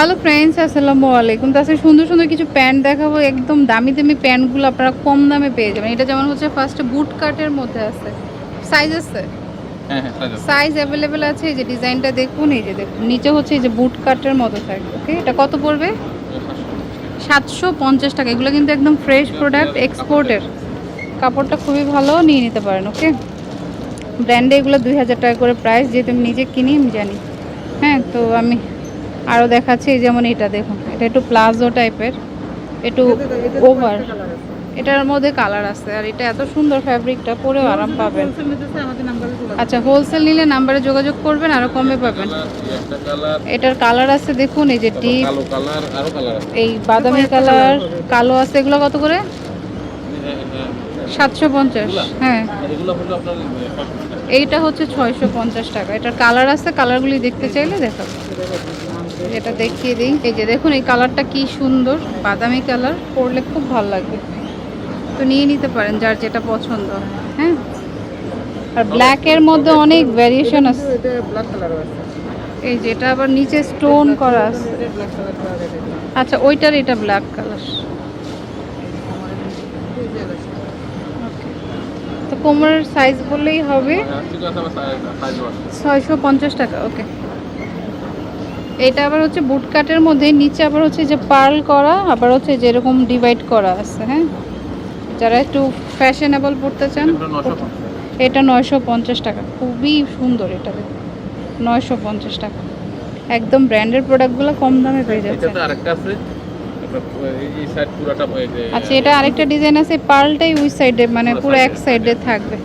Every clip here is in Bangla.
হ্যালো ফ্রেন্ডস আসসালামু আলাইকুম। তাছাড়া সুন্দর সুন্দর কিছু প্যান্ট দেখাবো। একদম দামি দামি প্যান্টগুলো আপনারা কম দামে পেয়ে যাবেন। এটা যেমন হচ্ছে ফার্স্টে বুট কাটের মধ্যে আছে। সাইজ আছে? হ্যাঁ হ্যাঁ সাইজ আছে। সাইজ অ্যাভেলেবেল আছে। এই যে ডিজাইনটা দেখুন এই যে দেখুন। নিচে হচ্ছে এই যে বুট কাটের মতো থাকবে। ওকে এটা কত পড়বে? সাতশো পঞ্চাশ টাকা। এগুলো কিন্তু একদম ফ্রেশ প্রোডাক্ট এক্সপোর্টের কাপড়টা খুবই ভালো নিয়ে নিতে পারেন। ওকে ব্র্যান্ডে এগুলো দুই হাজার টাকা করে প্রাইস যেহেতু আমি নিজে কিনি আমি জানি। হ্যাঁ তো আমি আরও দেখাচ্ছি এই যেমন এটা দেখুন এটা একটু প্লাজো টাইপের একটু ওভার এটার মধ্যে কালার আছে আর এটা এত সুন্দর ফ্যাব্রিকটা পরেও আরাম পাবেন। আচ্ছা হোলসেল নিলে নাম্বারে যোগাযোগ করবেন আরও কমে পাবেন। এটার কালার আছে দেখুন এই যে ডিপ কালো কালার, আরও কালার আছে। এই বাদামি কালার কালো আছে এগুলো কত করে? সাতশো পঞ্চাশ হ্যাঁ। এগুলো হলো আপনার, এ, 500 টাকা। এইটা হচ্ছে ছয়শো পঞ্চাশ টাকা। এটার কালার আছে কালারগুলি দেখতে চাইলে দেখাবো এটা দেখিয়ে দিই। এই যে দেখুন এই কালারটা কি সুন্দর বাদামি কালার পরলে খুব ভালো লাগবে। তো নিয়ে নিতে পারেন যার যেটা পছন্দ হ্যাঁ। আর ব্ল্যাকের মধ্যে অনেক ভ্যারিয়েশন আছে। এই যেটা আবার নিচে স্টোন করা আছে। আচ্ছা ওইটার এটা ব্ল্যাক কালার তো কোমরের সাইজ বললেই হবে। হ্যাঁ। ছয়শো পঞ্চাশ টাকা ওকে এটা আবার হচ্ছে বুট কাটের মধ্যে নিচে আবার হচ্ছে যে পার্ল করা আবার হচ্ছে যেরকম ডিভাইড করা আছে হ্যাঁ? যারা একটু ফ্যাশনেবল পড়তে চান এটা নয়শো পঞ্চাশ। টাকা খুবই সুন্দর এটা নয়শো পঞ্চাশ টাকা। একদম ব্র্যান্ডের প্রোডাক্টগুলো কম দামে পেয়ে যাচ্ছে আরেকটা আছে, আপনার, এই- এই পুরাটা, আচ্ছা এটা আরেকটা ডিজাইন আছে পার্লটাই ওই সাইডে মানে পুরো এক সাইডে থাকবে।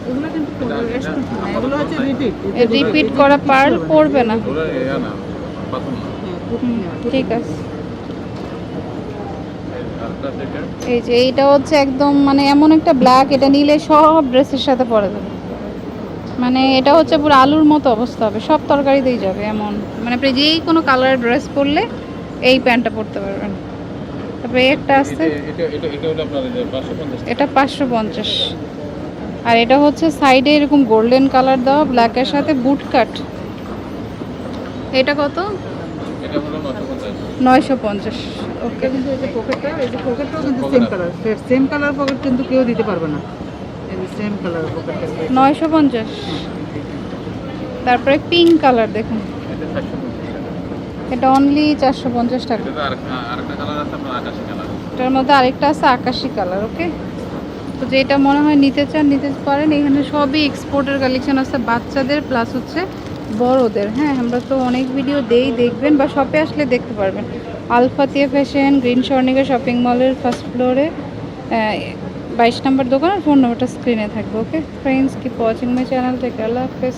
রিপিট করা পার্ল পড়বে না। ইয়া না, ঠিক আছে। এই এটা। এই যে এইটা হচ্ছে একদম মানে এমন একটা ব্ল্যাক এটা নিলে সব ড্রেসের সাথে পরা যাবে। মানে এটা হচ্ছে পুরো আলুর মতো অবস্থা হবে। সব তরকারিতেই যাবে এমন। মানে আপনি যেই কোনো কালারের ড্রেস পরলে এই প্যান্টটা পরতে পারবেন। তারপরে একটা আছে। এটা- এটা- এটা হলো আপনার এই যে 550 টাকা। এটা পাঁচশো পঞ্চাশ। আর এটা হচ্ছে সাইডে এরকম গোল্ডেন কালার দেওয়া ব্ল্যাকের সাথে বুট কাট এটা কত? এটা হলো 950 নয়শো পঞ্চাশ। ওকে কিন্তু এই যে পকেটটা এই যে পকেটটাও কিন্তু same colour same colour pocket কিন্তু কেউ দিতে পারবে না। সেম কালার পকেটটা নয়শো পঞ্চাশ। তারপরে পিঙ্ক কালার দেখুন। এটা 450 টাকা। এটা অনলি চারশো পঞ্চাশ টাকা এটার মধ্যে আরেকটা আছে আকাশি কালার ওকে তো যেটা মনে হয় নিতে চান নিতে পারেন। এখানে সবই এক্সপোর্টের কালেকশন আছে বাচ্চাদের প্লাস হচ্ছে বড়দের। হ্যাঁ আমরা তো অনেক ভিডিও দেই দেখবেন বা শপে আসলে দেখতে পারবেন। Alfatiya fashion green Swarnika shopping মলের ফার্স্ট ফ্লোরে বাইশ নম্বর দোকান আর ফোন নম্বরটা স্ক্রিনে থাকবে okay friends keep watching my channel থেকে আল্লাহ হাফেজ।